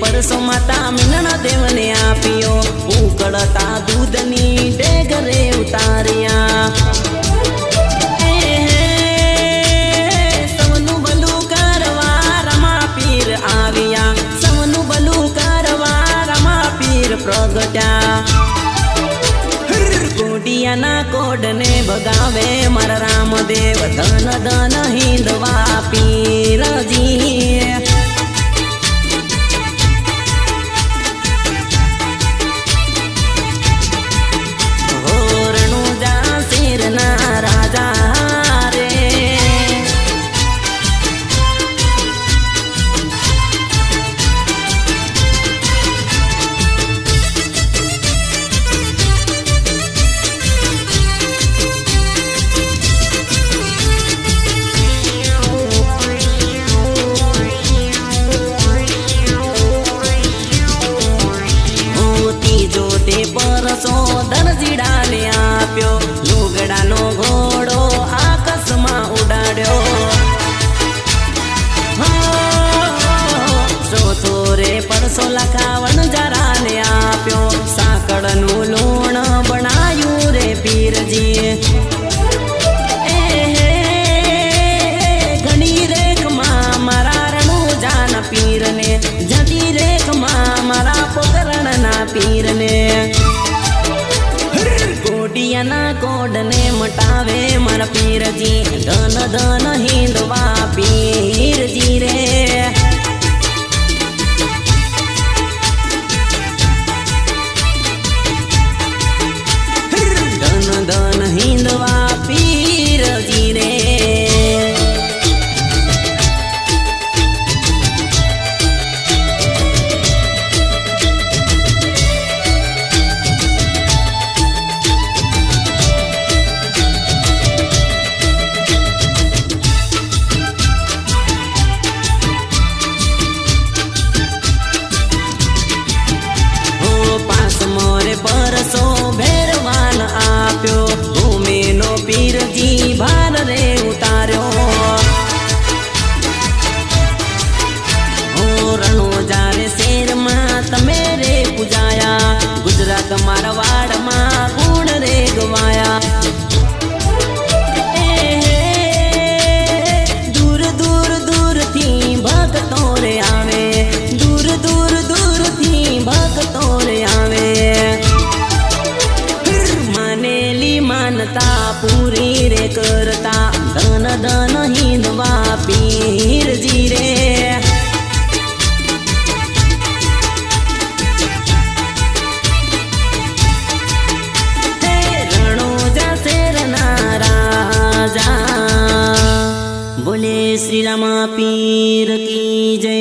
પરસો માતા મીનણ દેવને આપ્યો. ઉકળતા દૂધની ડેગરે ઉતાર્યા. સૌનું ભલું કરવા રમા આવ્યા. સૌનું ભલું કરવા રમા પીર પ્રગટ્યા. કોડિયાના કોડને ભગાવે મારા રામદેવ. ધન ધન હિંદવા પીરજી દરજીડાને આપ્યો. લુગડાનો ઘોડો આકાશમાં ઉડાડ્યો. ચોથો રે પરસો લખાવણ પીરજી ધન ધન હિંદવા પીરજી રે ધન ધન માનેલી માનતા પૂરી રે કરતા ધન ધન હિંદવા પીરજી રે હે રણોજા શેરના રાજા બોલે શ્રી રામા પીર કી જય